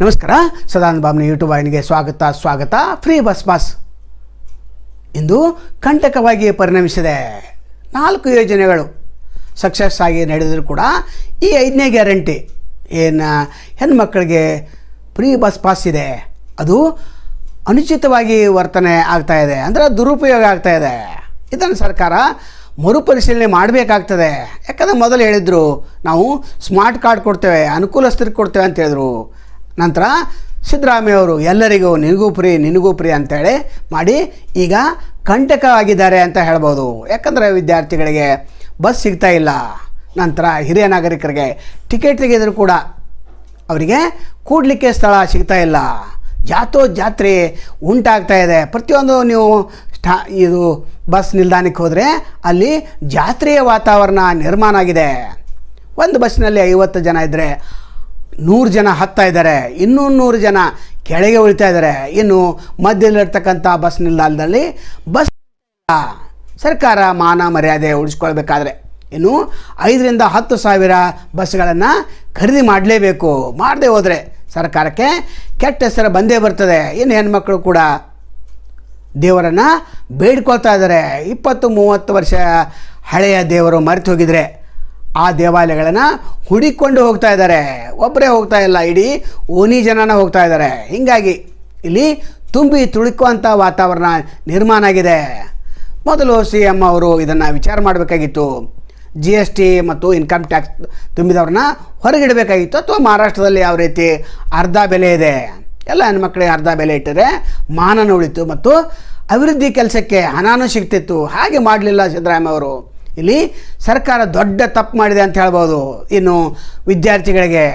ನಮಸ್ಕಾರ. ಸದಾನಂದ ಬಾಬ್ನ ಯೂಟ್ಯೂಬ್ ವಾಹಿನಿಗೆ ಸ್ವಾಗತ ಸ್ವಾಗತ. ಫ್ರೀ ಬಸ್ ಪಾಸ್ ಇಂದು ಕಂಟಕವಾಗಿ ಪರಿಣಮಿಸಿದೆ ನಾಲ್ಕು ಯೋಜನೆಗಳು. ಸಕ್ಸಸ್ ಆಗಿ ನಡೆದರೂ ಕೂಡ ಈ ಐದನೇ ಗ್ಯಾರಂಟಿ ಏನು ಹೆಣ್ಮಕ್ಕಳಿಗೆ ಫ್ರೀ ಬಸ್ ಪಾಸ್ ಇದೆ. ಅದು ಅನುಚಿತವಾಗಿ ವರ್ತನೆ ಆಗ್ತಾ ಇದೆ, ಅಂದರೆ ದುರುಪಯೋಗ ಆಗ್ತಾ ಇದೆ. ಇದನ್ನು ಸರ್ಕಾರ ಮರುಪರಿಶೀಲನೆ ಮಾಡಬೇಕಾಗ್ತದೆ. ಯಾಕಂದರೆ ಮೊದಲು ಹೇಳಿದರು, ನಾವು ಸ್ಮಾರ್ಟ್ ಕಾರ್ಡ್ ಕೊಡ್ತೇವೆ, ಅನುಕೂಲಸ್ಥರಿಗೆ ಕೊಡ್ತೇವೆ ಅಂತ ಹೇಳಿದ್ರು. ನಂತರ ಸಿದ್ದರಾಮಯ್ಯವರು ಎಲ್ಲರಿಗೂ ನಿನಗೂ ಪ್ರಿ ನಿನಗೂ ಪ್ರಿ ಅಂತೇಳಿ ಮಾಡಿ ಈಗ ಕಂಟಕವಾಗಿದ್ದಾರೆ ಅಂತ ಹೇಳ್ಬೋದು. ಯಾಕಂದರೆ ವಿದ್ಯಾರ್ಥಿಗಳಿಗೆ ಬಸ್ ಸಿಗ್ತಾ ಇಲ್ಲ. ನಂತರ ಹಿರಿಯ ನಾಗರಿಕರಿಗೆ ಟಿಕೆಟ್ ತೆಗೆದರೂ ಕೂಡ ಅವರಿಗೆ ಕೂಡಲಿಕ್ಕೆ ಸ್ಥಳ ಸಿಗ್ತಾ ಇಲ್ಲ. ಜಾತೋ ಜಾತ್ರೆ ಉಂಟಾಗ್ತಾ ಇದೆ. ಪ್ರತಿಯೊಂದು ನೀವು ಸ್ಟಾ, ಇದು ಬಸ್ ನಿಲ್ದಾಣಕ್ಕೆ ಹೋದರೆ ಅಲ್ಲಿ ಜಾತ್ರೆಯ ವಾತಾವರಣ ನಿರ್ಮಾಣ ಆಗಿದೆ. ಒಂದು ಬಸ್ನಲ್ಲಿ ಐವತ್ತು ಜನ ಇದ್ದರೆ ನೂರು ಜನ ಹತ್ತಾ ಇದ್ದಾರೆ, ಇನ್ನೂ ನೂರು ಜನ ಕೆಳಗೆ ಉಳಿತಾ ಇದ್ದಾರೆ. ಇನ್ನು ಮಧ್ಯದಲ್ಲಿರ್ತಕ್ಕಂಥ ಬಸ್ ನಿಲ್ದಾಣದಲ್ಲಿ ಬಸ್ ಸರ್ಕಾರ ಮಾನ ಮರ್ಯಾದೆ ಉಳಿಸ್ಕೊಳ್ಬೇಕಾದ್ರೆ ಇನ್ನು ಐದರಿಂದ ಹತ್ತು ಸಾವಿರ ಬಸ್ಗಳನ್ನು ಖರೀದಿ ಮಾಡಲೇಬೇಕು. ಮಾಡದೆ ಹೋದರೆ ಸರ್ಕಾರಕ್ಕೆ ಕೆಟ್ಟ ಹೆಸರು ಬಂದೇ ಬರ್ತದೆ. ಇನ್ನು ಹೆಣ್ಮಕ್ಳು ಕೂಡ ದೇವರನ್ನು ಬೇಡ್ಕೊಳ್ತಾ ಇದ್ದಾರೆ. ಇಪ್ಪತ್ತು, ಮೂವತ್ತು ವರ್ಷ ಹಳೆಯ ದೇವರು ಮರೆತು ಹೋಗಿದ್ರೆ ಆ ದೇವಾಲಯಗಳನ್ನು ಹುಡಿಕೊಂಡು ಹೋಗ್ತಾ ಇದ್ದಾರೆ. ಒಬ್ಬರೇ ಹೋಗ್ತಾ ಇಲ್ಲ, ಇಡೀ ಓನಿ ಜನನ ಹೋಗ್ತಾ ಇದ್ದಾರೆ. ಹೀಗಾಗಿ ಇಲ್ಲಿ ತುಂಬಿ ತುಳುಕುವಂಥ ವಾತಾವರಣ ನಿರ್ಮಾಣ ಆಗಿದೆ. ಮೊದಲು ಸಿ ಎಂ ಅವರು ಇದನ್ನು ವಿಚಾರ ಮಾಡಬೇಕಾಗಿತ್ತು. ಜಿ ಎಸ್ ಟಿ ಮತ್ತು ಇನ್ಕಮ್ ಟ್ಯಾಕ್ಸ್ ತುಂಬಿದವ್ರನ್ನ ಹೊರಗಿಡಬೇಕಾಗಿತ್ತು. ಅಥವಾ ಮಹಾರಾಷ್ಟ್ರದಲ್ಲಿ ಯಾವ ರೀತಿ ಅರ್ಧ ಬೆಲೆ ಇದೆ, ಎಲ್ಲ ಹೆಣ್ಮಕ್ಳಿಗೆ ಅರ್ಧ ಬೆಲೆ ಇಟ್ಟರೆ ಮಾನನ ಉಳಿತು ಮತ್ತು ಅಭಿವೃದ್ಧಿ ಕೆಲಸಕ್ಕೆ ಹಣನೂ ಸಿಗ್ತಿತ್ತು. ಹಾಗೆ ಮಾಡಲಿಲ್ಲ ಸಿದ್ದರಾಮಯ್ಯ ಅವರು. ಇಲ್ಲಿ ಸರ್ಕಾರ ದೊಡ್ಡ ತಪ್ಪು ಮಾಡಿದೆ ಅಂತ ಹೇಳ್ಬೋದು. ಇನ್ನು ವಿದ್ಯಾರ್ಥಿಗಳಿಗೆ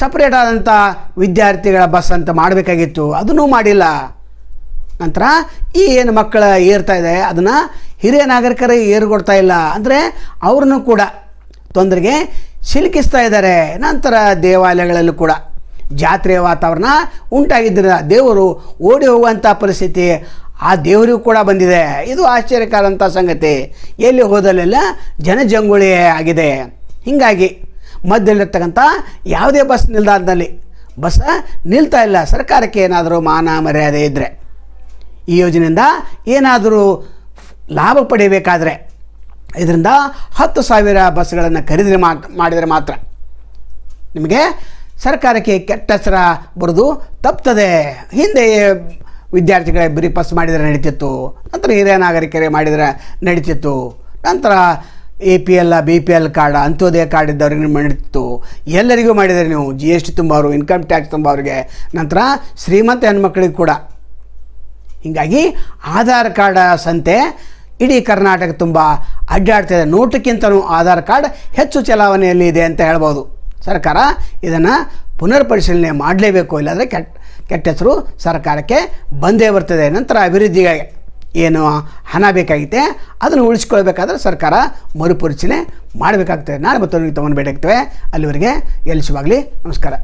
ಸಪ್ರೇಟ್ ಆದಂಥ ವಿದ್ಯಾರ್ಥಿಗಳ ಬಸ್ ಅಂತ ಮಾಡಬೇಕಾಗಿತ್ತು. ಅದನ್ನೂ ಮಾಡಿಲ್ಲ. ನಂತರ ಈ ಏನು ಮಕ್ಕಳ ಏರ್ತಾ ಇದೆ, ಅದನ್ನು ಹಿರಿಯ ನಾಗರಿಕರೇ ಏರ್ಗೊಡ್ತಾ ಇಲ್ಲ. ಅಂದರೆ ಅವ್ರನ್ನೂ ಕೂಡ ತೊಂದರೆಗೆ ಸಿಲುಕಿಸ್ತಾ ಇದ್ದಾರೆ. ನಂತರ ದೇವಾಲಯಗಳಲ್ಲೂ ಕೂಡ ಜಾತ್ರೆಯ ವಾತಾವರಣ ಉಂಟಾಗಿದ್ದರಿಂದ ದೇವರು ಓಡಿ ಹೋಗುವಂಥ ಪರಿಸ್ಥಿತಿ ಆ ದೇವರಿಗೂ ಕೂಡ ಬಂದಿದೆ. ಇದು ಆಶ್ಚರ್ಯಕರಂಥ ಸಂಗತಿ. ಎಲ್ಲಿ ಹೋದಲ್ಲೆಲ್ಲ ಜನಜಂಗುಳಿ ಆಗಿದೆ. ಹೀಗಾಗಿ ಮಧ್ಯದಲ್ಲಿರ್ತಕ್ಕಂಥ ಯಾವುದೇ ಬಸ್ ನಿಲ್ದಾಣದಲ್ಲಿ, ಬಸ್ ನಿಲ್ತಾ ಇಲ್ಲ. ಸರ್ಕಾರಕ್ಕೆ ಏನಾದರೂ ಮಾನ ಮರ್ಯಾದೆ ಇದ್ದರೆ ಈ ಯೋಜನೆಯಿಂದ ಏನಾದರೂ ಲಾಭ ಪಡೆಯಬೇಕಾದ್ರೆ, ಇದರಿಂದ ಹತ್ತು ಸಾವಿರ ಬಸ್ಗಳನ್ನು ಖರೀದಿ ಮಾಡಿದರೆ ಮಾತ್ರ ನಿಮಗೆ ಸರ್ಕಾರಕ್ಕೆ ಕೆಟ್ಟ ಹೆಸರ ಬರೋದು ತಪ್ತದೆ ಹಿಂದೆ ವಿದ್ಯಾರ್ಥಿಗಳೇ ಬರೀ ಪಾಸ್ ಮಾಡಿದರೆ ನಡೀತಿತ್ತು. ನಂತರ ಹಿರಿಯ ನಾಗರಿಕರೇ ಮಾಡಿದರೆ ನಡೀತಿತ್ತು. ನಂತರ A P L, B P L card, Antyodaya card ಇದ್ದವ್ರಿಗೆ ಮಾಡಿತ್ತು ಎಲ್ಲರಿಗೂ ಮಾಡಿದರೆ ನೀವು ಜಿ ಎಸ್ ಟಿ ತುಂಬೋರು ಇನ್ಕಮ್ ಟ್ಯಾಕ್ಸ್ ತುಂಬೋರಿಗೆ ನಂತರ ಶ್ರೀಮಂತ ಹೆಣ್ಮಕ್ಳಿಗೆ ಕೂಡ. ಹೀಗಾಗಿ ಆಧಾರ್ ಕಾರ್ಡ್ ಸಂತೆ ಇಡೀ ಕರ್ನಾಟಕ ತುಂಬ ಅಡ್ಡಾಡ್ತಿದೆ. ನೋಟಕ್ಕಿಂತಲೂ ಆಧಾರ್ ಕಾರ್ಡ್ ಹೆಚ್ಚು ಚಲಾವಣೆಯಲ್ಲಿ ಇದೆ ಅಂತ ಹೇಳ್ಬೋದು. ಸರ್ಕಾರ ಇದನ್ನು ಪುನರ್ ಪರಿಶೀಲನೆ ಮಾಡಲೇಬೇಕು, ಇಲ್ಲಾಂದರೆ ಕೆಟ್ಟ ಕೆಟ್ಟ ಹೆಸರು ಸರ್ಕಾರಕ್ಕೆ ಬಂದೇ ಬರ್ತದೆ. ನಂತರ ಅಭಿವೃದ್ಧಿಗೆ ಏನು ಹಣ ಬೇಕಾಗಿದೆ ಅದನ್ನು ಉಳಿಸ್ಕೊಳ್ಬೇಕಾದ್ರೆ ಸರ್ಕಾರ ಮರುಪರಿಶೀಲನೆ ಮಾಡಬೇಕಾಗ್ತದೆ. ನಾಳೆ ಮತ್ತೊಂದು ತಗೊಂಡು ಭೇಟಿಯಾಗ್ತೇವೆ. ಅಲ್ಲಿವರೆಗೆ ಎಲ್ಲಿಸುವಾಗಲಿ ನಮಸ್ಕಾರ.